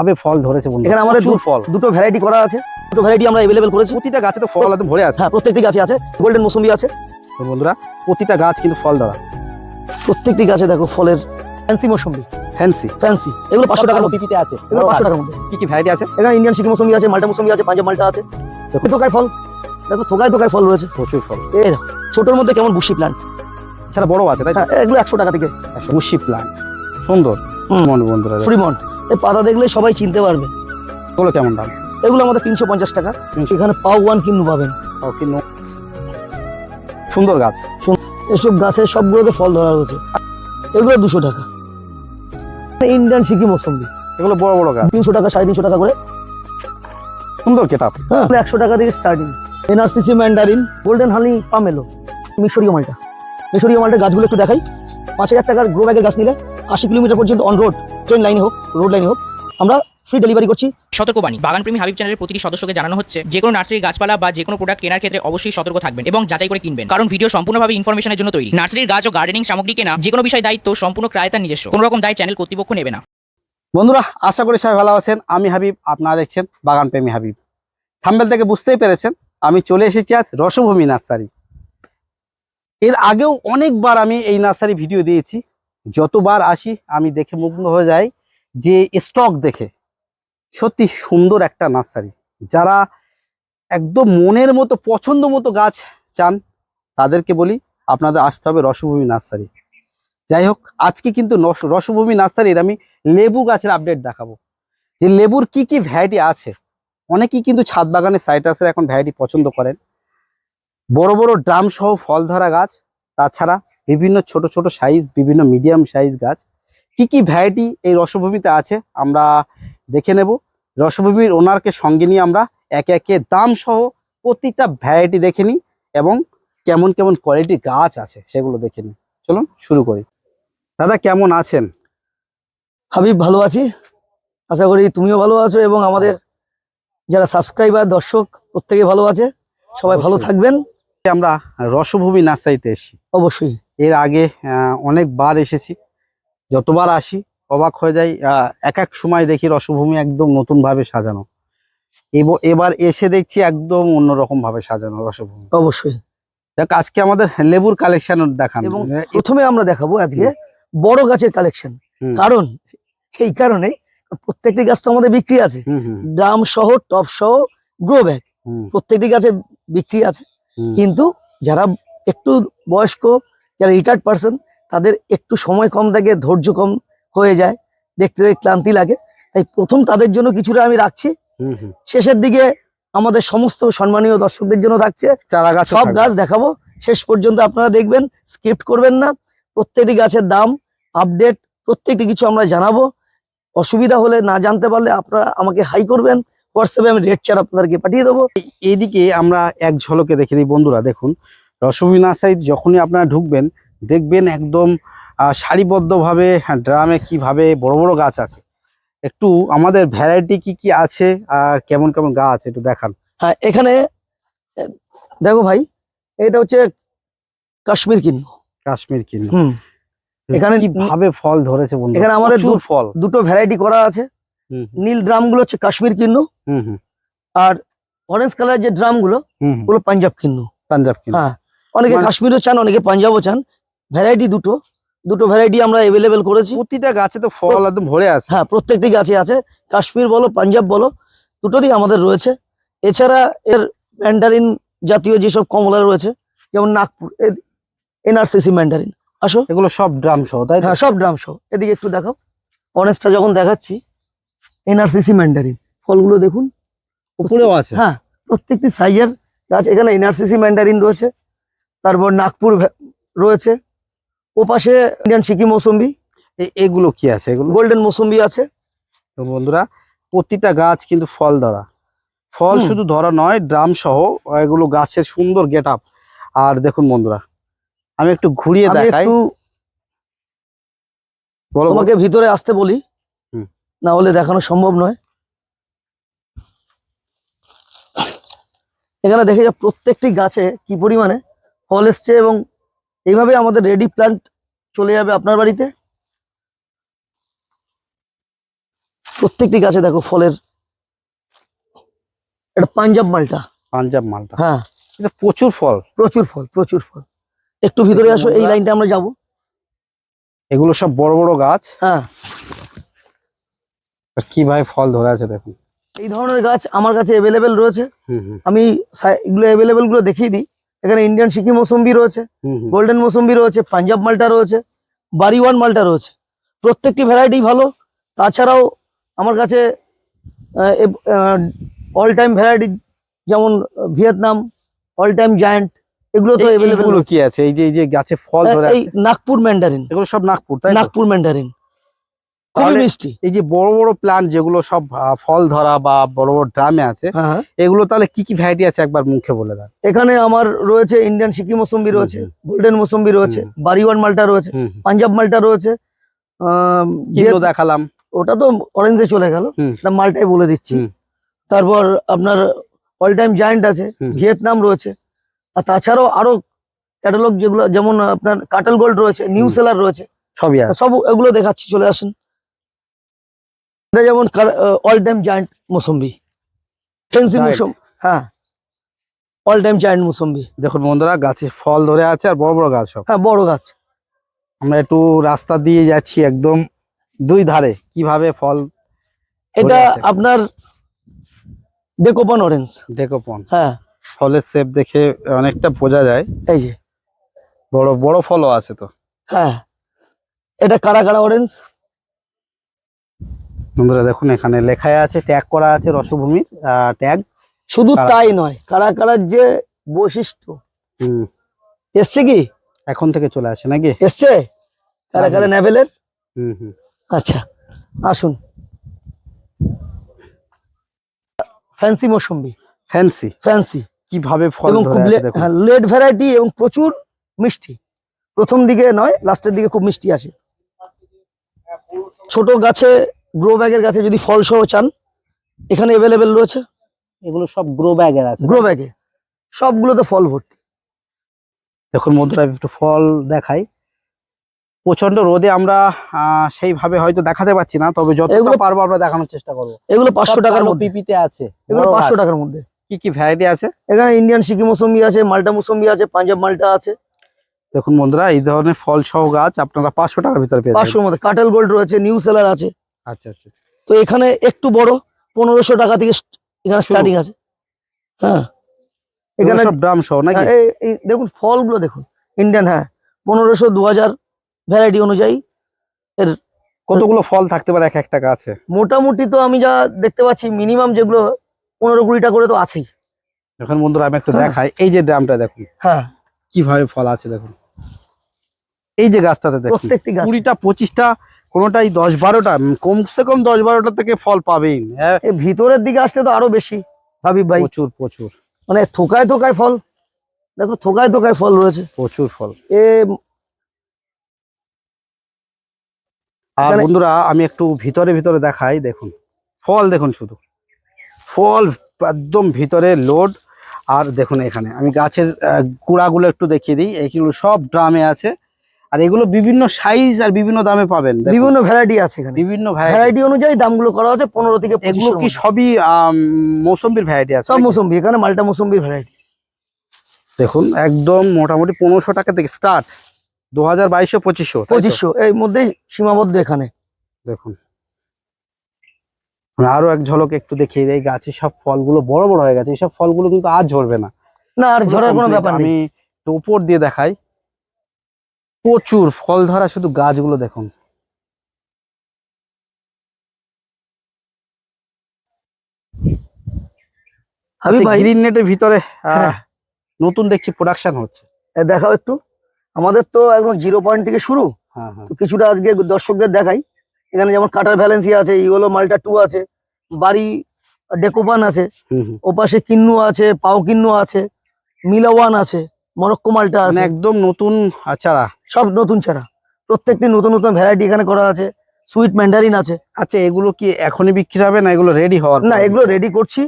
ভাবে ফল ধরেছে বন্ধু এখানে আমাদের প্রচুর দু- ফল। দুটো ভ্যারাইটি করা আছে। দুটো ভ্যারাইটি আমরা অ্যাভেলেবেল করেছি। প্রতিটা গাছে তো ফল একদম ভরে আছে। হ্যাঁ প্রত্যেকটি গাছে আছে। গোল্ডেন মৌসুমি আছে। তো বন্ধুরা প্রতিটা গাছ কিন্তু ফল ধরা প্রত্যেকটি গাছে দেখো ফলের ফ্যান্সি মৌসুমি। ফ্যান্সি ফ্যান্সি এগুলো পাঁচশো টাকার পিপিতে আছে। এগুলো পাঁচশো টাকার মধ্যে। কি কি ভ্যারাইটি আছে? এখানে ইন্ডিয়ান সিটি মৌসুমি আছে মাল্টা মৌসুমি আছে পাঞ্জাব মাল্টা আছে। দেখো। থোকায় ফল। দেখো থোকায় থোকায় ফল রয়েছে। প্রচুর ফল। এই দেখো, ছোটোর মধ্যে কেমন বুশি প্ল্যান্ট সেটা বড় আছে তাই হ্যাঁ এগুলো একশো টাকা থেকে। বুশি প্ল্যান্ট সুন্দর। মন বন্ধুরা ফ্রিমন্ট এই পাতা দেখলে সবাই চিনতে পারবে। এগুলো কেমন দাম? এগুলো আমাদের তিনশো পঞ্চাশ টাকা। এখানে পাও ওয়ান কিনু পাবেন। কি সুন্দর গাছ। এসব গাছের সবগুলোতে ফল ধরা রয়েছে এগুলো দুশো টাকা। ইন্ডিয়ান সিকি মৌসুমি। এগুলো বড় বড় গাছ। তিনশো টাকা সাড়ে তিনশো টাকা করে। সুন্দর গেট হ্যাঁ। একশো টাকা থেকে starting NRCC mandarin golden honey pomelo মিশরীয় মালটা। মিশরীয় মালটার গাছগুলো একটু দেখাই। পাঁচ হাজার টাকার গ্রো ব্যাগের গাছ নিলে আশি কিলোমিটার পর্যন্ত অন রোড ট্রেন লাইনে হোক রোড লাইনে হোক আমরা ফ্রি ডেলিভারি করছি। সতর্কবাণী। বাগানপ্রেমী হাবিব চ্যানেলের প্রতিটি সদস্যকে জানানো হচ্ছে যে কোনো নার্সারির গাছপালা বা যে কোনো প্রোডাক্ট কেনার ক্ষেত্রে অবশ্যই সতর্ক থাকবেন এবং যাচাই করে কিনবেন। কারণ ভিডিও সম্পূর্ণভাবে ইনফরমেশনের জন্য তৈরি। নার্সারির গাছ ও গার্ডেনিং সামগ্রী কেনা যে কোনো বিষয় দায়িত্ব সম্পূর্ণ ক্রায়তার নিজস্ব। কোনো রকম দায় চ্যানেল কর্তৃপক্ষ নেবে না। বন্ধুরা আশা করি সবাই ভালো আছেন। আমি হাবিব আপনারা দেখছেন বাগান প্রেমী হাবিব। থাম্বেল থেকে বুঝতেই পেরেছেন আমি চলে এসেছি আজ রসভূমি নার্সারি। এর আগেও অনেকবার আমি এই নার্সারি ভিডিও দিয়েছি। যতবার আসি, আমি দেখে মুগ্ধ হয়ে যাই যে স্টক দেখে। সত্যি সুন্দর একটা নার্সারি। যারা একদম মনের মতো, পছন্দ মতো গাছ চান, তাদেরকে বলি আপনাদের আসতে হবে রসভূমি নার্সারি। যাই হোক, আজকে কিন্তু রসভূমি নার্সারির আমি লেবু গাছের আপডেট দেখাবো। যে লেবুর কি কি ভ্যারাইটি আছে? অনেকেই কিন্তু ছাদ বাগানে সাইটাসের এখন ভ্যারাইটি পছন্দ করেন। বড় বড় ড্রাম সহ ফল ধরা গাছ, তাছাড়া বিভিন্ন ছোট ছোট সাইজ বিভিন্ন মিডিয়াম সাইজ গাছ। কি কি ভ্যারাইটি এই রসভূমিতে আছে আমরা দেখে নেব। রসভূমির ওনারকে সঙ্গে নিয়ে আমরা একে একে দাম সহ প্রতিটা ভ্যারাইটি দেখে নিই এবং কেমন কেমন কোয়ালিটির গাছ আছে সেগুলো দেখে নিই। চলুন শুরু করি। দাদা কেমন আছেন? হাবিব ভালো আছি। আশা করি তুমিও ভালো আছো এবং আমাদের যারা সাবস্ক্রাইবার দর্শক প্রত্যেকে ভালো আছে। সবাই ভালো। থাকবেন। আমরা রসভূমি নার্সারিতে এসেছি। অবশ্যই। এর আগে অনেকবার এসেছি। যতবার আসি অবাক হয়ে যাই এক এক সময় দেখি রসভূমি একদম নতুন ভাবে সাজানো। এব- এবার এসে দেখছি একদম অন্যরকম ভাবে সাজানো রসভূমি। অবশ্যই। দেখ আজকে আমাদের লেবুর কালেকশন দেখান। এবং প্রথমে আমরা দেখাবো আজকে বড় গাছের কালেকশন কারণ এই কারণে প্রত্যেকটি গাছ তো আমাদের বিক্রি আছে। ড্রাম সহ টপ সহ গ্রো ব্যাগ প্রত্যেকটি গাছে বিক্রি আছে। কিন্তু যারা একটু বয়স্ক যারা রিটায়ার্ড পার্সন তাদের একটু সময় কম থাকে ধৈর্য কম হয়ে যায় দেখতে দেখতে ক্লান্তি লাগে। তাই প্রথম তাদের জন্য কিছুটা আমি রাখছি। শেষের দিকে আমাদের সমস্ত সম্মানীয় দর্শকদের জন্য থাকছে। চারা গাছ সব গাছ দেখাবো। শেষ পর্যন্ত আপনারা দেখবেন স্কিপ্ট করবেন না। প্রত্যেকটি গাছের দাম আপডেট প্রত্যেকটি কিছু আমরা জানাব। অসুবিধা হলে না জানতে পারলে আপনারা আমাকে হাই করবেন। হোয়াটসঅ্যাপে আমি রেড চার আপনাদেরকে পাঠিয়ে দেবো। এইদিকে আমরা এক ঝলকে দেখে দিই বন্ধুরা দেখুন। রসভূমি নার্সারি যখনই আপনারা ঢুকবেন দেখবেন একদম সারিবদ্ধভাবে ড্রামে কীভাবে বড় বড় গাছ আছে। একটু আমাদের ভ্যারাইটি কি কি আছে আর কেমন কেমন গাছ আছে একটু দেখান। হ্যাঁ এখানে দেখো ভাই এটা হচ্ছে কাশ্মীর কিনবো কাশ্মীর কিনে হুম। এখানে কীভাবে ফল ধরেছে বন্ধু? এখানে আমাদের ফল। দুটো ভ্যারাইটি করা আছে। হুম নীল ড্রামগুলো হচ্ছে কাশ্মীর কিন্নু। হুম হুম। আর অরেঞ্জ কালার যে ড্রামগুলো ওগুলো পাঞ্জাব কিন্নু। পাঞ্জাব কিনে হ্যাঁ অনেকে মানে- কাশ্মীরও চান অনেকে পাঞ্জাবও চান। ভ্যারাইটি দুটো। দুটো ভ্যারাইটি আমরা অ্যাভেলেবেল করেছি। প্রতিটা গাছে তো ফল একদম ভরে আছে। হ্যাঁ প্রত্যেকটি গাছে আছে। কাশ্মীর বলো পাঞ্জাব বলো দুটোতেই আমাদের রয়েছে। এছাড়া এর ম্যান্ডারিন জাতীয় যেসব কমলা রয়েছে যেমন নাগপুর এনআরসিসি ম্যান্ডারিন আসো। এগুলো সব ড্রাম সহ তাই হ্যাঁ সব ড্রাম শো এদিকে একটু দেখাও। অনেস্টটা যখন দেখাচ্ছি এনআরসিসি ম্যান্ডারিন ফলগুলো দেখুন। উপরেও আছে। হ্যাঁ প্রত্যেকটি সাইজের গাছ। এখানে এনআরসিসি ম্যান্ডারিন রয়েছে। তারপর নাগপুর রয়েছে। ও পাশে ইন্ডিয়ান সিকিম মৌসুম্বি। এগুলো কি আছে এগুলো? গোল্ডেন মৌসুম্বি আছে। তো বন্ধুরা প্রতিটা গাছ কিন্তু ফল ধরা। ফল শুধু ধরা নয় ড্রাম সহ এগুলো গাছের সুন্দর গেট আপ আর দেখুন বন্ধুরা আমি একটু ঘুরিয়ে দেখাই। তোমাকে ভিতরে আসতে বলি। না হলে দেখানো সম্ভব নয়। এখানে দেখে যা প্রত্যেকটি গাছে কি পরিমাণে ফল এসছে এবং এইভাবে আমাদের রেডি প্ল্যান্ট চলে যাবে আপনার বাড়িতে। প্রত্যেকটি গাছে দেখো ফলের এটা পাঞ্জাব মালটা। পাঞ্জাব মালটা। হ্যাঁ। এটা প্রচুর ফল। প্রচুর ফল প্রচুর ফল। একটু ভিতরে আসো এই লাইনটা আমরা যাব। এগুলো সব বড় বড় গাছ। হ্যাঁ। কীভাবে ফল ধরে আছে দেখুন। এই ধরনের গাছ আমার কাছে অ্যাভেলেবেল রয়েছে। আমি এগুলো অ্যাভেলেবেলগুলো দেখিয়ে দিই। এখানে ইন্ডিয়ান সিকি মৌসুম্বি রয়েছে। গোল্ডেন মৌসুম্বি রয়েছে পাঞ্জাব মালটা রয়েছে বাড়িওয়ান মালটা রয়েছে। প্রত্যেকটি ভ্যারাইটি ভালো। তাছাড়াও আমার কাছে অল টাইম ভ্যারাইটি যেমন ভিয়েতনাম অল টাইম জায়ান্ট এগুলো তো অ্যাভেলেবেল কি আছে? এই যে এই যে গাছে ফল এই নাগপুর ম্যান্ডারিন এগুলো সব নাগপুর তাই নাগপুর ম্যান্ডারিন খুবই মিষ্টি। এই যে বড় বড় প্লান্ট যেগুলো সব ফল ধরা বা বড় বড় ড্রামে আছে হ্যাঁ এগুলো তাহলে কি কি ভ্যারাইটি আছে একবার মুখে বলে দেন। এখানে আমার রয়েছে ইন্ডিয়ান সিকি মৌসুম্বি রয়েছে গোল্ডেন মৌসুম্বি রয়েছে হুম। বাড়িওয়ান মালটা রয়েছে। পাঞ্জাব মালটা রয়েছে দেখালাম? ওটা তো অরেঞ্জে চলে গেল মালটাই বলে দিচ্ছি। তারপর আপনার অল টাইম জায়ান্ট আছে ভিয়েতনাম রয়েছে আর তাছাড়াও আরও ক্যাটালগ যেগুলো যেমন আপনার কাটল গোল্ড রয়েছে নিউ সেলার রয়েছে সবই আছে। সব এগুলো দেখাচ্ছি চলে আসেন। এটা যেমন all time giant mosambi. Fancy. মৌসুম হ্যাঁ। All time giant mosambi. দেখুন বন্ধুরা গাছে ফল ধরে আছে আর বড় বড় গাছ সব। হ্যাঁ বড় গাছ। আমরা একটু রাস্তা দিয়ে যাচ্ছি একদম দুই ধারে কীভাবে ফল এটা আপনার ডেকোপন অরেঞ্জ ডেকোপন হ্যাঁ। ফলের শেপ দেখে অনেকটা বোঝা যায়। এই যে। বড় বড় ফলও আছে তো। হ্যাঁ। এটা কারা কারা অরেঞ্জ বন্ধুরা দেখুন এখানে লেখায় আছে ট্যাগ করা আছে রসভূমির ট্যাগ শুধু তাই নয় কারা কারার যে বৈশিষ্ট্য। হুম। এসছে কি? এখন থেকে চলে আসে নাকি? এসছে? কারা কারা নেভেলের? হুম হুম। আচ্ছা আসুন। Fancy mosambi fancy. ফ্যান্সি। কীভাবে ফল এবং খুব আছে হ্যাঁ লেট ভ্যারাইটি এবং প্রচুর মিষ্টি। প্রথম দিকে নয় লাস্টের দিকে খুব মিষ্টি আসে। ছোট গাছে গ্রো ব্যাগের গাছে যদি ফল সহ চান এখানে অ্যাভেলেবেল রয়েছে। এগুলো সব গ্রো ব্যাগের আছে। গ্রো ব্যাগে সবগুলোতে ফল ভর্তি। দেখুন বন্ধুরা একটু ফল দেখাই। প্রচণ্ড রোদে আমরা সেইভাবে হয়তো দেখাতে পারছি না তবে যতটা এগুলো- পারব আমরা দেখানোর চেষ্টা করব। এগুলো পাঁচশো টাকার পিপিতে আছে এগুলো পাঁচশো টাকার মধ্যে। কি কি ভ্যারাইটি আছে? এখানে ইন্ডিয়ান সিকি মৌসুম্বি আছে মাল্টা মৌসুম্বি আছে পাঞ্জাব মাল্টা আছে। দেখুন বন্ধুরা এই ধরনের ফল সহ গাছ আপনারা পাঁচশো টাকার ভিতরে পাঁচশোর মধ্যে। কাটেল গোল্ড রয়েছে নিউ সেলার আছে। আচ্ছা আচ্ছা তো এখানে একটু বড় পনেরোশো টাকা থেকে এখানে স্টার্টিং আছে। হ্যাঁ। এখানে ড্রাম সহ নাকি? হ্যাঁ, দেখুন ফলগুলো দেখুন ইন্ডিয়ান হ্যাঁ। পনেরোশো দু হাজার ভ্যারাইটি অনুযায়ী এর কতগুলো ফল থাকতে পারে? এক একটা গাছে মোটামুটি তো আমি যা দেখতে পাচ্ছি মিনিমাম যেগুলো পনেরো কুড়িটা করে তো আছেই। এখন বন্ধুরা আমি একটু হ্যাঁ। দেখাই। এই যে ড্রামটা দেখুন হ্যাঁ। কীভাবে ফল আছে দেখুন। এই যে গাছটাতে দেখুন কুড়িটা পঁচিশটা কোনোটাই দশ বারোটা কমসে কম দশ বারোটা থেকে ফল পাবেই। হ্যাঁ। ভিতরের দিকে আসতে তো আরও বেশি হাবিব ভাই। প্রচুর প্রচুর। মানে থোকায় থোকায় ফল দেখো থোকায় থোকায় ফল রয়েছে। প্রচুর ফল। এ আর বন্ধুরা আমি একটু ভিতরে ভিতরে দেখাই দেখুন। ফল দেখুন শুধু। ফল একদম ভিতরে লোড। আর দেখুন এখানে আমি গাছের গুঁড়াগুলো একটু দেখিয়ে দিই। এগুলো সব ড্রামে আছে। আর এগুলো বিভিন্ন সাইজ আর বিভিন্ন দামে পাবেন বিভিন্ন ভ্যারাইটি আছে এখানে। বিভিন্ন ভ্যারাইটি অনুযায়ী দামগুলো করা আছে পনেরো থেকে এগুলো কি সবই মৌসুম্বির ভ্যারাইটি আছে সব? মৌসুম্বি এখানে মাল্টা মৌসুম্বির ভ্যারাইটি দেখুন একদম মোটামুটি পনেরোশো টাকা থেকে স্টার্ট দু হাজার বাইশশো পঁচিশশো পঁচিশশো এর মধ্যেই সীমাবদ্ধ এখানে। দেখুন। আমি আরও এক ঝলক একটু দেখিয়ে দেয় গাছে সব ফলগুলো বড় বড় হয়ে গেছে এইসব ফলগুলো কিন্তু আর ঝরবে না। না আর ঝরার কোনো ব্যাপার নেই। আমি উপর দিয়ে দেখাই। প্রচুর ফল ধরা শুধু গাছগুলো দেখুন। হাবিব ভাই গ্রিন নেটের ভিতরে হ্যাঁ। নতুন দেখছি প্রোডাকশন হচ্ছে। দেখাও একটু। আমাদের তো একদম জিরো পয়েন্ট থেকে শুরু। হ্যাঁ হ্যাঁ। কিছুটা আজকে দর্শকদের দেখাই। এখানে যেমন কাটার ভ্যালেন্সি আছে ইওলো মাল্টা টু আছে বাড়ি ডেকোপান আছে। ওপাশে কিন্নু আছে পাও কিন্নু আছে মিলাওয়ান আছে। মরক্কো মালটা মানে আছে। একদম নতুন আচারা। সব নতুন চারা। প্রত্যেকটি নতুন নতুন ভ্যারাইটি এখানে করা আছে। সুইট ম্যান্ডারিন আছে। আচ্ছা এগুলো কি এখনই বিক্রি হবে না এগুলো রেডি হওয়ার না এগুলো রেডি করছি।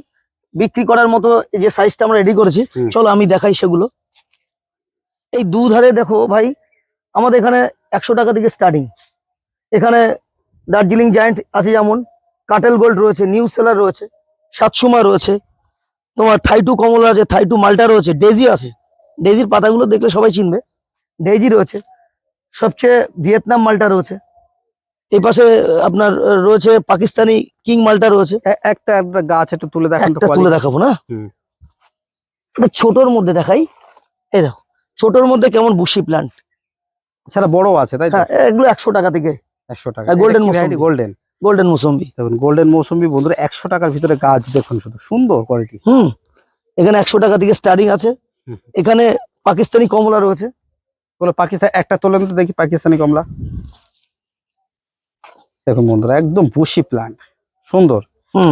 বিক্রি করার মতো এই যে সাইজটা আমরা রেডি করেছি। চলো আমি দেখাই সেগুলো। এই দুধারে দেখো ভাই আমাদের এখানে একশো টাকা থেকে স্টার্টিং এখানে দার্জিলিং জায়ান্ট আছে যেমন। কাটেল গোল্ড রয়েছে নিউ সেলার রয়েছে। সাতসুমা রয়েছে। তোমার থাইটু কমলা আছে থাইটু মালটা রয়েছে ডেজি আছে। ডেজির পাতাগুলো দেখলে সবাই চিনবে। ডেজি রয়েছে। সবচেয়ে ভিয়েতনাম মালটা রয়েছে। এই পাশে আপনার রয়েছে পাকিস্তানি কিং মালটা রয়েছে। একটা একটা গাছ একটু তুলে দেখেন তুলে দেখাবো না? হুম। এটা ছোটর মধ্যে দেখাই। এই দেখো ছোটর মধ্যে কেমন বুশি প্লান্ট সেটা বড় আছে তাই হ্যাঁ এগুলো একশো টাকা থেকে। একশো টাকা। Golden golden golden golden mosambi দেখুন গোল্ডেন মৌসুমি বন্ধুরা একশো টাকার ভিতরে গাছ দেখুন শুধু সুন্দর কোয়ালিটি হুম এখানে একশো টাকা থেকে স্টার্টিং আছে। এখানে পাকিস্তানি কমলা রয়েছে। বলো পাকিস্তান একটা তোলেন তো দেখি পাকিস্তানি কমলা। দেখুন বন্ধুরা একদম বুশি প্লান্ট সুন্দর।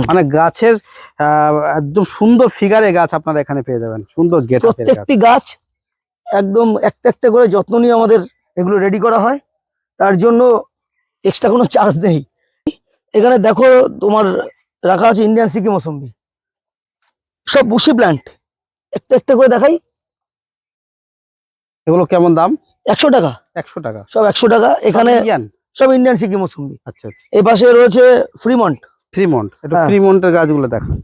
মানে গাছের একদম সুন্দর ফিগারে গাছ আপনারা এখানে পেয়ে যাবেন সুন্দর গেট প্রত্যেকটি গাছ একদম একটা একটা করে যত্ন নিয়ে আমাদের এগুলো রেডি করা হয়। তার জন্য এক্সট্রা কোনো চার্জ নেই। এখানে দেখো তোমার রাখা আছে ইন্ডিয়ান সিকি মৌসম্বি সব বুশি প্ল্যান্ট একটা একটা করে দেখাই। এগুলো কেমন দাম? একশো টাকা। একশো টাকা। সব একশো টাকা। এখানে সব ইন্ডিয়ান সিকি মৌসম্বি আচ্ছা আচ্ছা। এই পাশে রয়েছে ফ্রিমন্ট ফ্রিমন্ট এটা হ্যাঁ। ফ্রিমন্টের গাছগুলো দেখান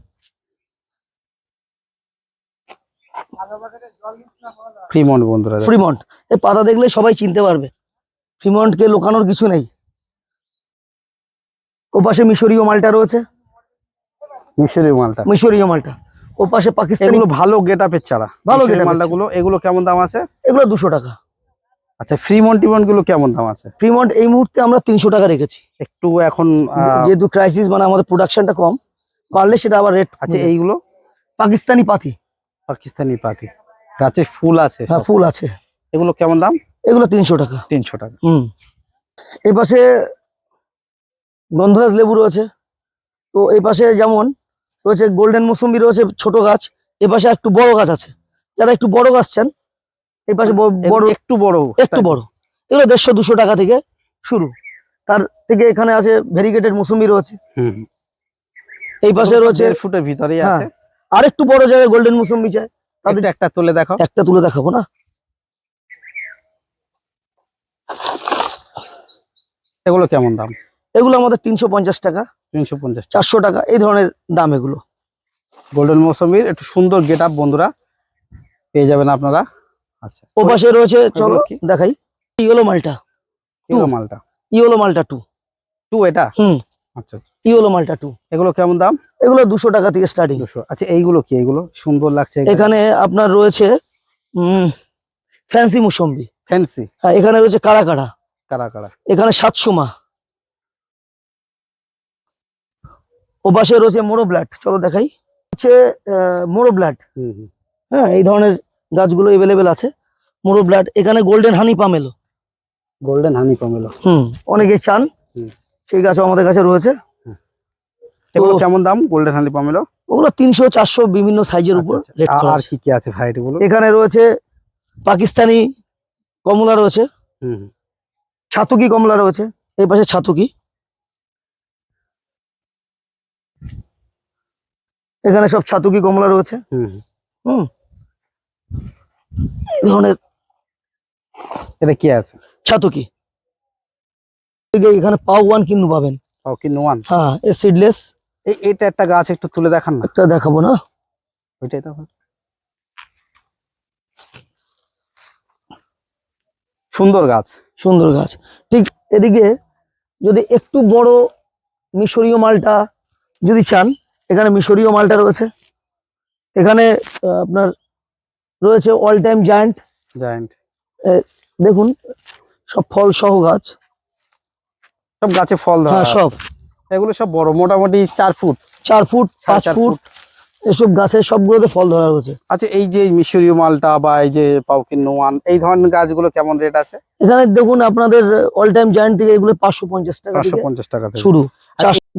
ফ্রিমন্ট বন্ধুরা। ফ্রিমন্ট এই পাতা দেখলে সবাই চিনতে পারবে। ফ্রিমন্টকে লোকানোর কিছু নেই। ও পাশে মিশরীয় মালটা রয়েছে। মিশরীয় মালটা। মিশরীয় মালটা। ও পাশে পাকিস্তানি এগুলো ভালো গেট আপের চারা। ভালো মালটা গুলো এগুলো কেমন দাম আছে? এগুলো দুশো টাকা। আচ্ছা ফ্রিমন্ট টিমন্টগুলো কেমন দাম আছে? ফ্রিমন্ট এই মুহূর্তে আমরা তিনশো টাকা রেখেছি। একটু এখন যেহেতু ক্রাইসিস মানে আমাদের প্রোডাকশনটা কম পারলে সেটা আবার রেট আচ্ছা এইগুলো? পাকিস্তানি পাতি। পাকিস্তানি পাতি। গাছে ফুল আছে হ্যাঁ ফুল আছে। এগুলো কেমন দাম? এগুলো তিনশো টাকা। তিনশো টাকা। হুম। এই পাশে গন্ধরাজ লেবু রয়েছে। তো এই পাশে যেমন রয়েছে গোল্ডেন মৌসুম্বি রয়েছে ছোট গাছ এ পাশে একটু বড় গাছ আছে। যারা একটু বড় গাছ চান এই পাশে বড় একটু বড়। একটু বড়। এগুলো দেড়শো দুশো টাকা থেকে শুরু। তার থেকে এখানে আছে ভেরিগেটেড মৌসুম্বি রয়েছে। এই পাশে রয়েছে ফুটের ভিতরে হ্যাঁ, আছে। আর একটু বড় জায়গায় গোল্ডেন মৌসুম্বি চাই। তাদের একটা তুলে দেখো। একটা তুলে দেখাবো না। এগুলো কেমন দাম? এগুলো আমাদের তিনশো পঞ্চাশ টাকা। তিনশো পঞ্চাশ। চারশো টাকা এই ধরনের দাম এগুলো। গোল্ডেন মৌসুমির একটু সুন্দর গেট আপ বন্ধুরা পেয়ে যাবেন আপনারা। আচ্ছা ও পাশে রয়েছে চলো দেখাই। ইয়েলো মালটা। এগুলো মালটা। ইয়েলো মালটা টু। টু এটা? হুম। আচ্ছা আচ্ছা। ইয়েলো মালটা টু। এগুলো কেমন দাম? এগুলো দুশো টাকা থেকে স্টার্টিং দুশো। আচ্ছা এইগুলো কি? এগুলো সুন্দর লাগছে এখানে। আপনার রয়েছে ফ্যান্সি মুসম্বি ফ্যান্সি হ্যাঁ এখানে রয়েছে কারা কারা কারা কারা এখানে সাতসুমা ও পাশে রয়েছে মোরো ব্লাড চলো দেখাই। হচ্ছে মোরো ব্লাড হুম হুম। হ্যাঁ এই ধরনের গাছগুলো এভেলেবেল আছে। মোরো ব্লাড এখানে golden honey pomelo golden honey pomelo হুম অনেকে চান। সেই গাছও আমাদের কাছে রয়েছে। এগুলো কেমন দাম গোল্ডেন হানি পমেলো ওগুলো তিনশো চারশো বিভিন্ন সাইজের উপর আচ্ছা, আচ্ছা। আর কি কি আছে ভ্যারাইটি গুলো এখানে রয়েছে পাকিস্তানি কমলা রয়েছে। ছাতুকি কমলা রয়েছে। এই পাশে ছাতুকি। এখানে সব ছাতুকি কমলা রয়েছে। হুম। এই ধরনের এটা কি আছে? ছাতুকি। এখানে পাও ওয়ান কিন্তু পাবেন। ও কি নোয়ান হ্যাঁ এ সিডলেস একটা গাছ একটু তুলে দেখান না? একটা দেখাবো না। ওইটাই তো। সুন্দর গাছ। সুন্দর গাছ। ঠিক এদিকে যদি একটু বড় মিশরীয় মালটা যদি চান এখানে মিশরীয় মালটা রয়েছে। এখানে আপনার রয়েছে অল টাইম জায়ান্ট জায়েন্ট দেখুন সব ফল সহ গাছ। সব গাছে ফল ধরা। হ্যাঁ সব। এগুলো সব বড় মোটামুটি চার ফুট। চার ফুট পাঁচ ফুট এসব গাছের সবগুলোতে ফল ধরা রয়েছে। আচ্ছা এই যে মিশরীয় মালটা বা এই যে পাউকিন নোয়ান এই ধরনের গাছগুলো কেমন রেট আছে? এখানে দেখুন আপনাদের অল টাইম জায়ান্ট থেকে এগুলো পাঁচশো পঞ্চাশ টাকা পাঁচশো পঞ্চাশ টাকা শুরু।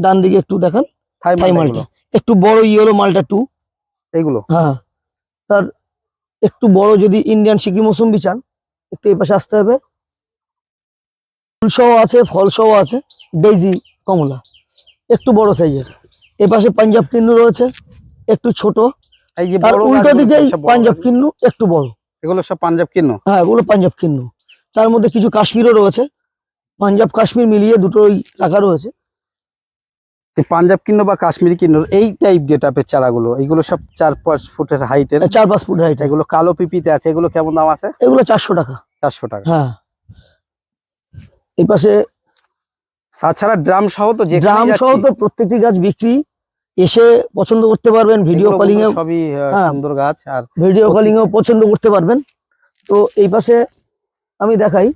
ডান দিকে একটু দেখান। থাই মালটা। একটু বড় ইয়েলো মালটা টু এগুলো হ্যাঁ। তার একটু বড় যদি ইন্ডিয়ান সিকি মৌসুম্বি চান একটু এই পাশে আসতে হবে। ফুল সহ আছে ফল সহ আছে ডেইজি কমলা। একটু বড় সাইজের এ পাশে পাঞ্জাব কিন্নু রয়েছে একটু ছোট। এই যে তার বড় উল্টো দিকে পাঞ্জাব কিন্নু একটু বড়। এগুলো সব পাঞ্জাব কিনো হ্যাঁ ওগুলো পাঞ্জাব কিন্নু। তার মধ্যে কিছু কাশ্মীরও রয়েছে। পাঞ্জাব কাশ্মীর মিলিয়ে দুটোই রাখা রয়েছে। পাঞ্জাব কিন্ন বা কাশ্মীরি কিন্ন এই টাইপ গেট আপের চারাগুলো এইগুলো সব চার পাঁচ ফুটের হাইটের চার পাঁচ ফুট হাইট এগুলো কালো পিপিতে আছে এগুলো কেমন দাম আছে? এগুলো চারশো টাকা। চারশো টাকা। হ্যাঁ। এই পাশে তাছাড়া ড্রাম সহ তো যে ড্রাম সহ তো প্রত্যেকটি গাছ বিক্রি। এসে পছন্দ করতে পারবেন ভিডিও কলিং এ সবই হ্যাঁ। সুন্দর গাছ আর ভিডিও কলিং এও পছন্দ করতে পারবেন। তো এই পাশে আমি দেখাই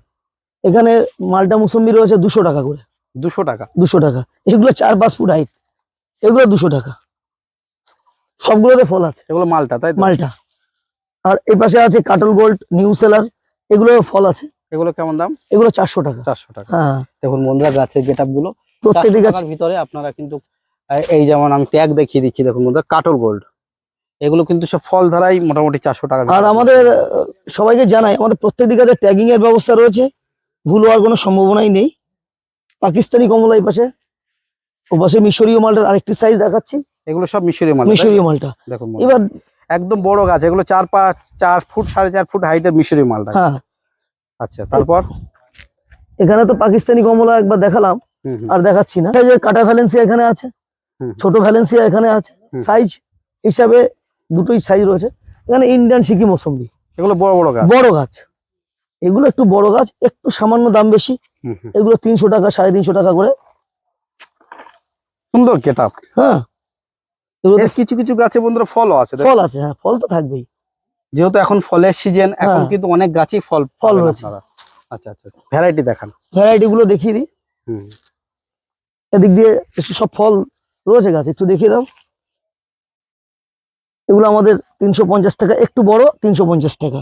এখানে মালটা মুসম্বি রয়েছে দুশো টাকা করে। দুশো টাকা। দুশো টাকা। এগুলো চার পাঁচ ফুট হাইট এগুলো দুশো টাকা। সবগুলোতে ফল আছে। এগুলো মালটা তাই তো? মালটা। আর এই পাশে আছে কাটল গোল্ড নিউ সেলার। এগুলো ফল আছে। এগুলো কেমন দাম? এগুলো চারশো টাকা। চারশো টাকা। হ্যাঁ। দেখুন বন্ধুরা গাছের গেটগুলো প্রত্যেকটি গাছ টাকার ভিতরে আপনারা কিন্তু এই যেমন আমি ট্যাগ দেখিয়ে দিচ্ছি দেখুন বন্ধুরা কাটল গোল্ড। এগুলো কিন্তু সব ফল ধরাই মোটামুটি চারশো টাকা আর আমাদের সবাইকে জানাই আমাদের প্রত্যেকটি গাছে ট্যাগিং এর ব্যবস্থা রয়েছে। ভুল হওয়ার কোনো সম্ভাবনাই নেই। পাকিস্তানি কমলা এই পাশে। ও পাশে মিশরীয় মালটার আরেকটি সাইজ দেখাচ্ছি। এগুলো সব মিশরীয় মাল মিশরীয় মালটা। দেখুন বন্ধুরা। এবার একদম বড় গাছ এগুলো চার পাঁচ চার ফুট সাড়ে চার ফুট হাইটের মিশরীয় মালটা। হ্যাঁ। আচ্ছা তারপর? এখানে তো পাকিস্তানি কমলা একবার দেখালাম আর দেখাচ্ছি না। এই যে কাটা ভ্যালেন্সিয়া এখানে আছে ছোট ভ্যালেন্সিয়া এখানে আছে। সাইজ হিসাবে দুটোই সাইজ রয়েছে। এখানে ইন্ডিয়ান সিকি মৌসম্বি। এগুলো বড় বড় গাছ? বড় গাছ। এগুলো একটু বড় গাছ একটু সামান্য দাম বেশি। এগুলো তিনশো টাকা সাড়ে তিনশো টাকা করে। সুন্দর গেট আপ হ্যাঁ। এগুলো কিছু কিছু গাছে বন্ধুরা ফলও আছে ফল আছে হ্যাঁ ফল তো থাকবেই। যেহেতু এখন ফলের সিজন এখন হ্যাঁ। কিন্তু অনেক গাছই ফল ফল রয়েছে। আচ্ছা আচ্ছা ভ্যারাইটি দেখান। ভ্যারাইটি গুলো দেখিয়ে দিই। এদিক দিয়ে একটু সব ফল রয়েছে গাছ একটু দেখিয়ে দাও। এগুলো আমাদের তিনশো পঞ্চাশ টাকা একটু বড় তিনশো পঞ্চাশ টাকা।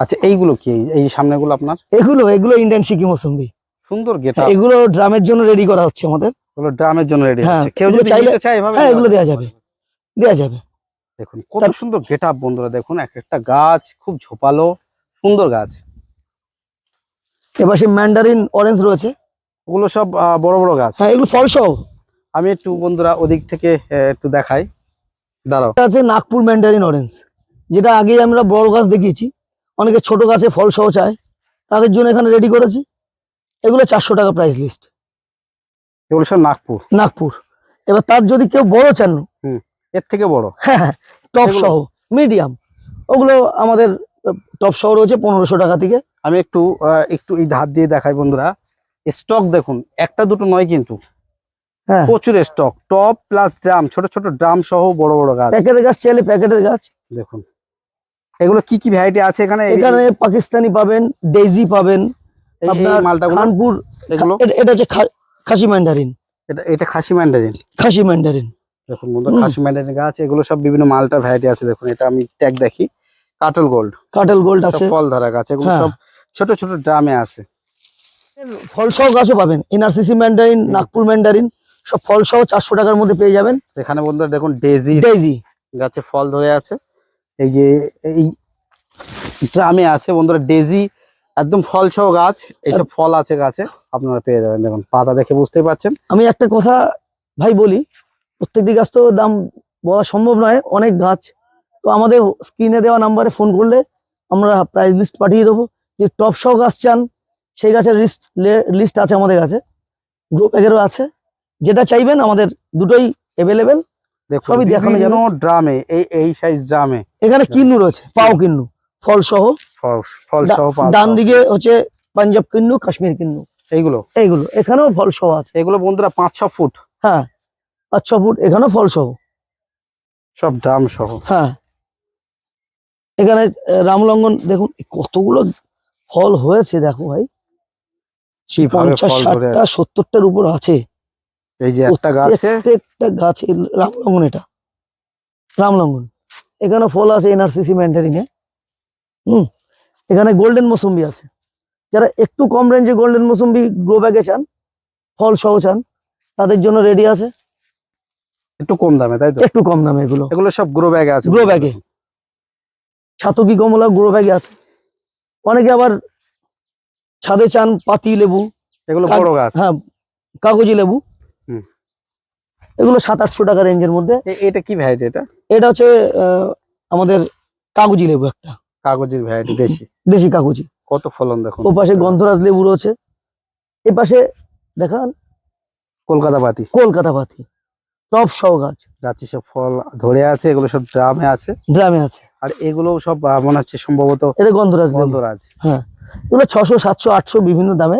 আচ্ছা এইগুলো কি? এই- সামনেগুলো আপনার? এগুলো এগুলো ইন্ডিয়ান সিকি মৌসুম্বি সুন্দর গেটা এগুলো ড্রামের জন্য রেডি করা হচ্ছে আমাদের। এগুলো ড্রামের জন্য রেডি হ্যাঁ, হচ্ছে। কেউ যদি চাইলে- চায় এভাবে হ্যাঁ, এগুলো দেয়া যাবে। দেওয়া যাবে। দেখুন কত সুন্দর গেট বন্ধুরা দেখুন এক একটা গাছ খুব ঝোপালো সুন্দর গাছ। এবার সে ম্যান্ডারিন অরেঞ্জ রয়েছে। ওগুলো সব বড় বড় গাছ। হ্যাঁ এগুলো ফল সব আমি একটু বন্ধুরা ওদিক থেকে একটু দেখাই। দাঁড়াও। এটা আছে নাগপুর ম্যান্ডারিন অরেঞ্জ যেটা আগেই আমরা বড় গাছ দেখিয়েছি। অনেকে ছোট গাছে ফল সহ চায় তাদের জন্য এখানে রেডি করেছি। এগুলো চারশো টাকা প্রাইস লিস্ট এগুলো সব নাগপুর। নাগপুর। এবার তার যদি কেউ বড় চান এর থেকে বড়। হ্যাঁ টপ সহ মিডিয়াম ওগুলো আমাদের টপ সহ রয়েছে পনেরোশো টাকা থেকে। আমি একটু একটু এই ধার দিয়ে দেখাই বন্ধুরা। স্টক দেখুন একটা দুটো নয় কিন্তু। হ্যাঁ। প্রচুর স্টক টপ প্লাস ড্রাম ছোট ছোট ড্রাম সহ বড় বড় গাছ। প্যাকেটের গাছ চাইলে প্যাকেটের গাছ। দেখুন। এগুলো কি কি ভ্যারাইটি আছে এখানে? এখানে পাকিস্তানি পাবেন ডেজি পাবেন আপনার খানপুর এগুলো? এটা- হচ্ছে খাসি ম্যান্ডারিন এটা এটা খাসি ম্যান্ডারিন খাসি ম্যান্ডারিন দেখুন বন্ধুরা খাসি ম্যান্ডারিন গাছ এগুলো সব বিভিন্ন মালটার ভ্যারাইটি আছে দেখুন এটা আমি ট্যাগ দেখি। কাটল গোল্ড কাটেল গোল্ড আছে। ফল ধরা গাছ এগুলো হ্যাঁ। সব ছোট ছোট ড্রামে আছে। ফল সহ গাছও পাবেন এনআরসিসি ম্যান্ডারিন নাগপুর ম্যান্ডারিন সব ফল সহ চারশো টাকার মধ্যে পেয়ে যাবেন। এখানে বন্ধুরা দেখুন ডেজি ডেজি গাছে ফল ধরে আছে। এই যে, এই ড্রামে আছে বন্ধুরা, ডেজি, একদম ফল সহ গাছ, এইসব ফল আছে গাছে, আপনারা পেয়ে যাবেন। দেখুন, পাতা দেখে বুঝতেই পারছেন আমি একটা কথা ভাই বলি, প্রত্যেকটি গাছ তো দাম বলা সম্ভব নয়, অনেক গাছ। তো আমাদের স্ক্রিনে দেওয়া নাম্বারে ফোন করলে আমরা প্রাইস লিস্ট পাঠিয়ে দেবো। যে টপ সহ গাছ চান, সেই গাছের লিস্ট লিস্ট আছে আমাদের কাছে। গ্রুপ এগেরও আছে। যেটা চাইবেন, আমাদের দুটোই অ্যাভেলেবেল সবই দেখানো। বিভিন্ন ড্রামে এই এই সাইজ ড্রামে। এখানে কিন্নু রয়েছে পাও কিন্নু ফল সহ ফল সহ ডান দিকে হচ্ছে পাঞ্জাব কিন্নু কাশ্মীর কিন্নু। এইগুলো? এইগুলো এখানেও ফল সহ আছে। এগুলো বন্ধুরা পাঁচ ছ ফুট। হ্যাঁ পাঁচ ছ ফুট এখানেও ফল সহ সব ড্রাম সহ। হ্যাঁ। এখানে রামলঙ্গন দেখুন কতগুলো ফল হয়েছে দেখো ভাই। পঞ্চাশ ষাটটা সত্তরটার উপর আছে। এই যে একটা গাছে? প্রত্যেকটা গাছে রামলঙ্গন এটা। রামলঙ্গন। এখানে ফল আছে এনআরসিসি ম্যান্ডারিনে হুম এখানে গোল্ডেন মৌসুম্বি আছে। যারা একটু কম রেঞ্জে গোল্ডেন মৌসুম্বি গ্রো ব্যাগে চান ফল সহ চান তাদের জন্য রেডি আছে। একটু কম দামে তাই তো? একটু কম দামে এগুলো। এগুলো সব গ্রো ব্যাগে আছে। গ্রো ব্যাগে এ। ছাতকি কমলা গ্রো ব্যাগে আছে। অনেকে আবার ছাদে চান পাতি লেবু এগুলো বড় গাছ। হ্যাঁ কাগজি লেবু। এগুলো সাত আটশো টাকা রেঞ্জের মধ্যে। এটা কি ভ্যারাইটি এটা? এটা হচ্ছে আমাদের কাগজি লেবু একটা। কাগজের ভ্যারাইটি দেশি? দেশি কাগজি। কত ফলন দেখুন। ও পাশে গন্ধরাজ লেবু রয়েছে এ পাশে দেখান কলকাতা পাতি। কলকাতা পাতি। টপ সহ গাছ। গাছে সব ফল ধরে আছে এগুলো সব ড্রামে আছে। ড্রামে আছে। আর এগুলো সব মনে হচ্ছে সম্ভবত এটা গন্ধরাজ লেবু। হ্যাঁ। এগুলো ছশো সাতশো আটশো বিভিন্ন দামে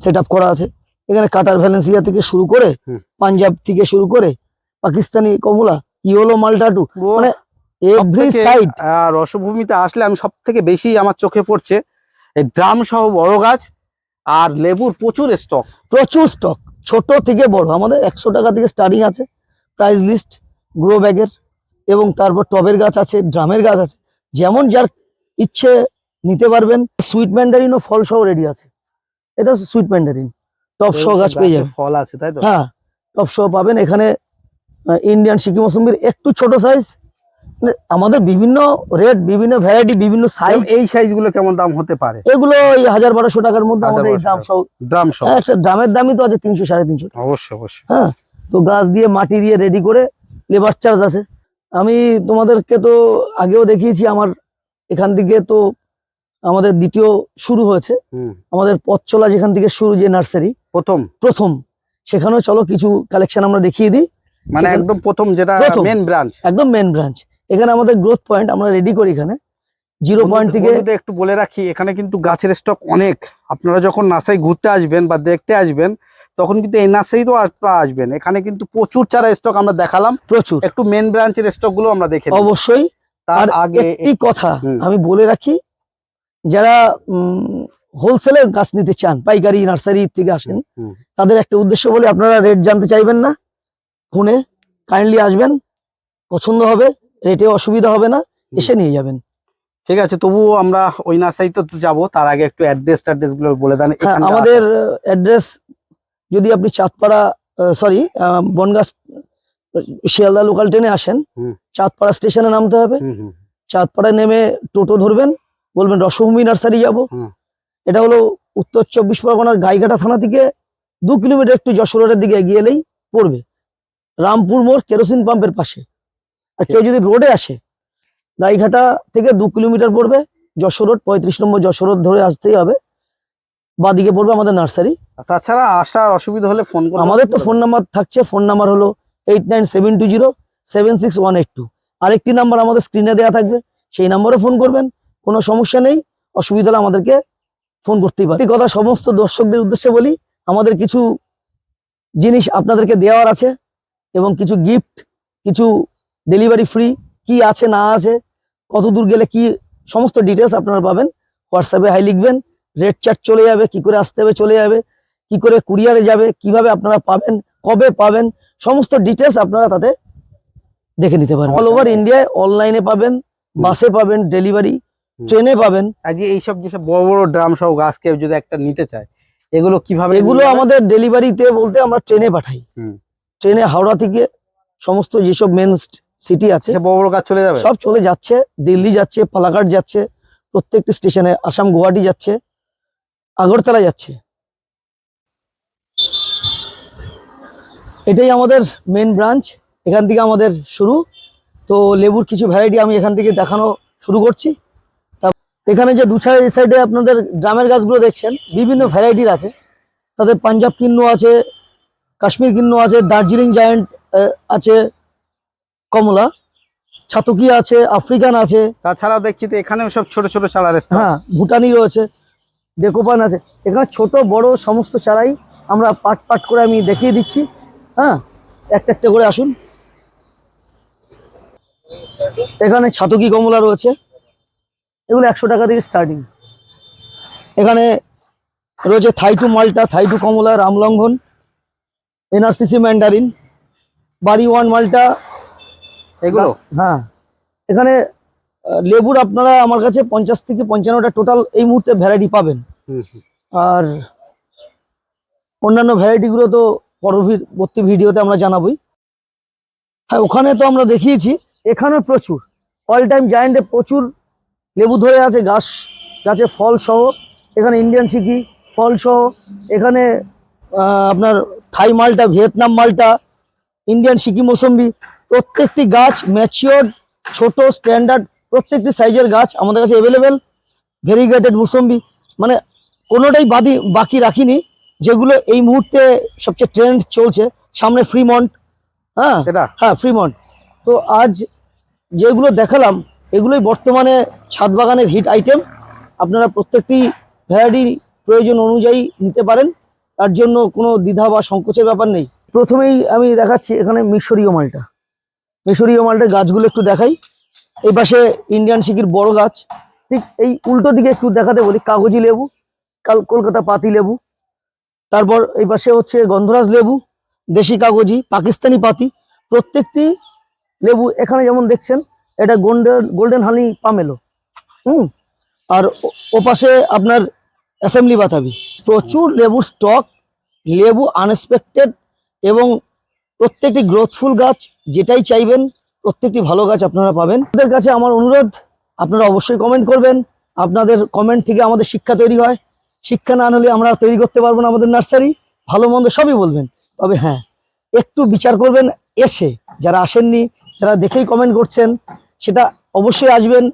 সেট আপ করা আছে। এখানে কাটার ভ্যালেন্সিয়া থেকে শুরু করে পাঞ্জাব থেকে শুরু করে পাকিস্তানি কমলা ইয়োলো মালটাটু মানে এভরি সাইড রসভূমিতে আসলে আমি সব থেকে বেশি আমার চোখে পড়ছে এই ড্রাম সহ বড় গাছ আর লেবুর প্রচুর স্টক প্রচুর স্টক ছোট থেকে বড় আমাদের একশো টাকা থেকে স্টার্টিং আছে প্রাইস লিস্ট গ্রো ব্যাগের এবং তারপর টবের গাছ আছে ড্রামের গাছ আছে যেমন যার ইচ্ছে নিতে পারবেন সুইট ম্যান্ডারিনও ফল সহ রেডি আছে এটা সুইট ম্যান্ডারিন টপ সহ গাছ পেয়ে যাবেন। ফল আছে তাই তো? হ্যাঁ টপ সহ পাবেন। এখানে ইন্ডিয়ান সিকিম মৌসুম্বির একটু ছোট সাইজ আমাদের বিভিন্ন রেট বিভিন্ন ভ্যারাইটি বিভিন্ন সাইজ এই সাইজগুলো কেমন দাম হতে পারে? এগুলো এই হাজার বারোশো টাকার মধ্যে আমাদের ড্রাম সহ ড্রাম সহ ড্রামের দামই তো আছে তিনশো সাড়ে তিনশো। অবশ্যই অবশ্যই। হ্যাঁ তো গাছ দিয়ে মাটি দিয়ে রেডি করে লেবার চার্জ আছে। আমি তোমাদেরকে তো আগেও দেখিয়েছি আমার এখান থেকে তো আমাদের দ্বিতীয় শুরু হয়েছে। আমাদের পথ চলা যেখান থেকে শুরু যে নার্সারি প্রথম। প্রথম। সেখানেও চলো কিছু কালেকশন আমরা দেখিয়ে দিই। মানে একদম প্রথম যেটা। মেন ব্রাঞ্চ একদম মেন ব্রাঞ্চ এখানে আমাদের গ্রোথ পয়েন্ট আমরা রেডি করি এখানে। জিরো পয়েন্ট থেকে একটু বলে রাখি এখানে কিন্তু গাছের স্টক অনেক। আপনারা যখন নার্সারি ঘুরতে আসবেন বা দেখতে আসবেন তখন কিন্তু এই নার্সারি তো আপনারা আসবেন। এখানে কিন্তু প্রচুর চারা স্টক আমরা দেখালাম। প্রচুর। একটু মেন ব্রাঞ্চের স্টকগুলো আমরা দেখে অবশ্যই। তার আগে একটি কথা আমি বলে রাখি যারা হোলসেলে গাছ নিতে চান পাইকারি নার্সারি থেকে আসেন তাদের একটা উদ্দেশ্য বলে আপনারা রেট জানতে চাইবেন না। ফোনে কাইন্ডলি আসবেন পছন্দ হবে রেটে অসুবিধা হবে না এসে নিয়ে যাবেন। ঠিক আছে তবুও আমরা ওই নার্সারিতে তো যাব তার আগে একটু অ্যাড্রেস ট্যাড্রেসগুলো বলে দেন হ্যাঁ আমাদের অ্যাড্রেস যদি আপনি চাঁদপাড়া সরি বনগাছ শিয়ালদা লোকাল ট্রেনে আসেন চাঁদপাড়া স্টেশনে নামতে হবে। চাঁদপাড়ায় নেমে টোটো ধরবেন বলবেন রসভূমি নার্সারি যাব। এটা হলো উত্তর চব্বিশ পরগনার গাইঘাটা থানা থেকে দু কিলোমিটার একটু যশোর রোডের দিকে এগিয়ে এলেই পড়বে রামপুর মোড় কেরোসিন পাম্পের পাশে। আর কেউ যদি রোডে আসে গাইঘাটা থেকে দু কিলোমিটার পড়বে যশোর রোড পঁয়ত্রিশ নম্বর যশোর রোড ধরে আসতেই হবে। বাদিকে পড়বে আমাদের নার্সারি। তাছাড়া আসার অসুবিধা হলে ফোন আমাদের তো ফোন নাম্বার থাকছে ফোন নাম্বার হলো eight nine seven two zero seven six one eight two. আরেকটি নাম্বার আমাদের স্ক্রিনে দেওয়া থাকবে সেই নাম্বারে ফোন করবেন কোনো সমস্যা নেই অসুবিধা হলে আমাদেরকে ফোন করতেই পারে কথা সমস্ত দর্শকদের উদ্দেশ্যে বলি, আমাদের কিছু জিনিস আপনাদেরকে দেওয়ার আছে এবং কিছু গিফট কিছু ডেলিভারি ফ্রি কি আছে, না আছে, কত দূর গেলে কি, সমস্ত ডিটেলস আপনারা পাবেন হোয়াটসঅ্যাপে হাই লিখবেন রেড চার্ট চলে যাবে, কি করে আসতে হবে, চলে যাবে, কি করে কুরিয়ারে যাবে, কীভাবে আপনারা পাবেন, কবে পাবেন, সমস্ত ডিটেলস আপনারা তাতে দেখে নিতে পারেন অল ওভার ইন্ডিয়ায় অনলাইনে পাবেন বাসে পাবেন ডেলিভারি। ট্রেনে পাবেন। আজকে এইসব যেসব বড় বড় ড্রাম সহ গাছ কেউ যদি একটা নিতে চায় এগুলো কীভাবে এগুলো আমাদের ডেলিভারিতে বলতে আমরা ট্রেনে পাঠাই। ট্রেনে হাওড়া থেকে সমস্ত যেসব মেন সিটি আছে বড় বড় গাছ চলে যাবে? সব চলে যাচ্ছে। দিল্লি যাচ্ছে পালাঘাট যাচ্ছে প্রত্যেকটি স্টেশনে আসাম গুয়াহাটি যাচ্ছে আগরতলা যাচ্ছে। এটাই আমাদের মেন ব্রাঞ্চ এখান থেকে আমাদের শুরু। তো লেবুর কিছু ভ্যারাইটি আমি এখান থেকে দেখানো শুরু করছি। এখানে যে দু সাইডে আপনাদের গ্রামের গাছগুলো দেখছেন বিভিন্ন ভ্যারাইটির আছে। তাদের পাঞ্জাব কিন্নু আছে কাশ্মীর কিন্নু আছে দার্জিলিং জায়েন্ট আছে কমলা ছাতকি আছে আফ্রিকান আছে। তাছাড়াও দেখছি তো এখানেও সব ছোট ছোট stock। হ্যাঁ ভুটানি রয়েছে ডেকোপান আছে। এখানে ছোট বড় সমস্ত চারাই আমরা পাট পাট করে আমি দেখিয়ে দিচ্ছি। হ্যাঁ একটা একটা করে আসুন। এখানে ছাতকি কমলা রয়েছে। এগুলো একশো টাকা থেকে স্টার্টিং এখানে রয়েছে থাইটু মালটা থাইটু কমলা রামলঙ্ঘন এনআরসিসি ম্যান্ডারিন বাড়ি ওয়ান মালটা। এগুলো? হ্যাঁ। এখানে লেবুর আপনারা আমার কাছে পঞ্চাশ থেকে পঞ্চান্নটা টোটাল এই মুহূর্তে ভ্যারাইটি পাবেন। আর অন্যান্য ভ্যারাইটিগুলো তো পরবর্তী ভিডিওতে আমরা জানাবোই। হ্যাঁ ওখানে তো আমরা দেখিয়েছি এখানে প্রচুর। অল টাইম জায়েন্টে প্রচুর লেবু ধরে আছে গাছ গাছে ফল সহ। এখানে ইন্ডিয়ান সিকি ফল সহ। এখানে আপনার থাই মালটা ভিয়েতনাম মালটা ইন্ডিয়ান সিকি মৌসম্বি। প্রত্যেকটি গাছ ম্যাচিওর ছোট স্ট্যান্ডার্ড প্রত্যেকটি সাইজের গাছ আমাদের কাছে অ্যাভেলেবেল ভেরিগেটেড মৌসম্বি। মানে কোনোটাই বাদি বাকি রাখিনি যেগুলো এই মুহূর্তে সবচেয়ে ট্রেন্ড চলছে। সামনে ফ্রিমন্ট হ্যাঁ? হ্যাঁ ফ্রিমন্ট তো আজ যেগুলো দেখালাম এগুলোই বর্তমানে ছাদ বাগানের হিট আইটেম আপনারা প্রত্যেকটি ভ্যারাইটির প্রয়োজন অনুযায়ী নিতে পারেন। তার জন্য কোনো দ্বিধা বা সংকোচের ব্যাপার নেই। প্রথমেই আমি দেখাচ্ছি এখানে মিশরীয় মালটা। মিশরীয় মালটার গাছগুলো একটু দেখাই। এই পাশে ইন্ডিয়ান সিকির বড় গাছ। ঠিক এই উল্টো দিকে একটু দেখাতে বলি, কাগজি লেবু, কাল কলকাতা পাতি লেবু। তারপর এই পাশে হচ্ছে গন্ধরাজ লেবু, দেশি কাগজি, পাকিস্তানি পাতি। প্রত্যেকটি লেবু এখানে যেমন দেখছেন এটা গোল্ডেন গোল্ডেন হানি পামেলো। হুম? আর ওপাশে আপনার অ্যাসেম্বলি বাতাবি প্রচুর লেবুর স্টক, লেবু আনএক্সপেক্টেড এবং প্রত্যেকটি গ্রোথফুল গাছ যেটাই চাইবেন, প্রত্যেকটি ভালো গাছ আপনারা পাবেন। আপনাদের কাছে আমার অনুরোধ, আপনারা অবশ্যই কমেন্ট করবেন। আপনাদের কমেন্ট থেকে আমাদের শিক্ষা তৈরি হয়। শিক্ষা না হলে আমরা তৈরি করতে পারব না আমাদের নার্সারি। ভালো মন্দ সবই বলবেন। তবে হ্যাঁ একটু বিচার করবেন এসে, যারা আসেননি যারা দেখেই কমেন্ট করছেন, সেটা অবশ্যই আসবেন।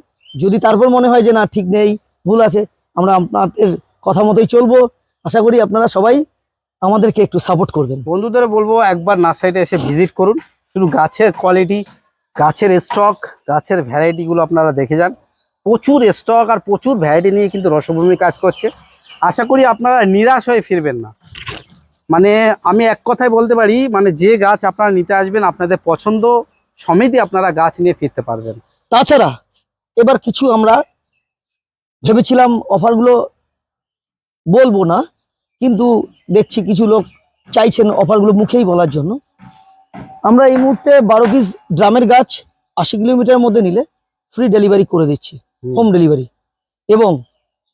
যদি তারপর মনে হয় যে না, ঠিক নেই, ভুল আছে, আমরা আপনাদের কথা মতোই চলবো। আশা করি আপনারা সবাই আমাদেরকে একটু সাপোর্ট করবেন। বন্ধুদের বলব, একবার নার্সারিতে এসে ভিজিট করুন। শুধু গাছের কোয়ালিটি গাছের স্টক গাছের ভ্যারাইটিগুলো আপনারা দেখে যান। প্রচুর স্টক আর প্রচুর ভ্যারাইটি নিয়ে কিন্তু রসভূমি কাজ করছে। আশা করি আপনারা নিরাশ হয়ে ফিরবেন না। মানে আমি এক কথায় বলতে পারি মানে যে গাছ আপনারা নিতে আসবেন, আপনাদের পছন্দ সমেতই আপনারা গাছ নিয়ে ফিরতে পারবেন। তাছাড়া এবার কিছু আমরা ভেবেছিলাম অফারগুলো বলব না কিন্তু দেখছি কিছু লোক চাইছেন অফারগুলো মুখেই বলার জন্য। আমরা এই মুহূর্তে বারো পিস ড্রামের গাছ আশি কিলোমিটার মধ্যে নিলে ফ্রি ডেলিভারি করে দিচ্ছি হোম। ডেলিভারি এবং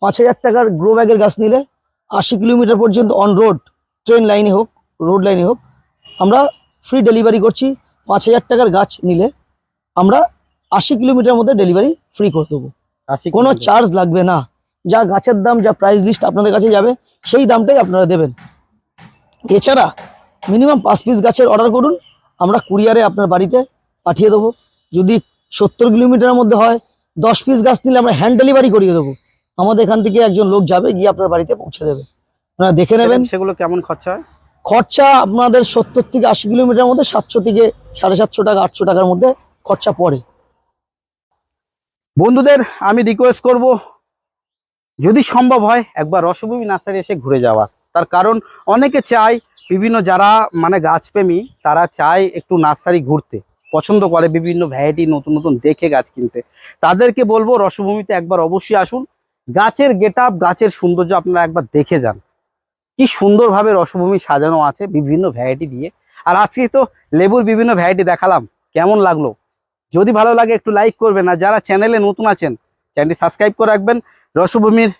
পাঁচ হাজার টাকার গ্রো ব্যাগের গাছ নিলে আশি কিলোমিটার পর্যন্ত অন রোড ট্রেন লাইনে হোক রোড লাইনে হোক আমরা ফ্রি ডেলিভারি করছি। পাঁচ হাজার টাকার গাছ নিলে আমরা আশি কিলোমিটার মধ্যে ডেলিভারি ফ্রি করে দেবো। কোনো চার্জ লাগবে না। যা গাছের দাম যা প্রাইস লিস্ট আপনাদের কাছে যাবে সেই দামটাই আপনারা দেবেন। এছাড়া মিনিমাম পাঁচ পিস গাছের অর্ডার করুন আমরা কুরিয়ারে আপনার বাড়িতে পাঠিয়ে দেবো। যদি সত্তর কিলোমিটারের মধ্যে হয় দশ পিস গাছ নিলে আমরা হ্যান্ড ডেলিভারি করিয়ে দেবো। আমাদের এখান থেকে একজন লোক যাবে গিয়ে আপনার বাড়িতে পৌঁছে দেবে। আপনারা দেখে নেবেন। সেগুলো কেমন খরচা হয়? খরচা আপনাদের সত্তর থেকে আশি কিলোমিটার মধ্যে সাতশো থেকে সাড়ে সাতশো টাকা, আটশো টাকার মধ্যে খরচা পড়ে। বন্ধুদের, আমি রিকোয়েস্ট করব, যদি সম্ভব হয়, একবার রসভূমি নার্সারি এসে ঘুরে যাওয়ার। তার কারণ, অনেকে চায়, বিভিন্ন যারা মানে গাছপ্রেমী, তারা চায় একটু নার্সারি ঘুরতে। পছন্দ করে বিভিন্ন ভ্যারাইটি নতুন নতুন দেখে গাছ কিনতে। তাদেরকে বলব, রসভূমিতে একবার অবশ্যই আসুন। গাছের গেট গাছের সৌন্দর্য আপনারা একবার দেখে যান। কি সুন্দরভাবে রসভূমি সাজানো আছে বিভিন্ন ভ্যারাইটি দিয়ে। আর আজকে তো লেবুর বিভিন্ন ভ্যারাইটি দেখালাম, কেমন লাগল? যদি ভালো লাগে একটু লাইক করবেন, আর যারা চ্যানেলে নতুন আছেন চ্যানেলটি সাবস্ক্রাইব করে রাখবেন। রসভূমির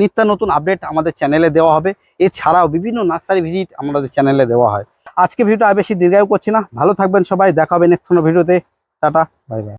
নিত্য নতুন আপডেট আমাদের চ্যানেলে দেওয়া হবে। এছাড়াও বিভিন্ন নার্সারি ভিজিট আমাদের চ্যানেলে দেওয়া হয়। আজকে ভিডিওটা আর বেশি দীর্ঘায়ু করছি না। ভালো থাকবেন সবাই, দেখা হবে নেক্সট কোনো ভিডিওতে। Tata bye bye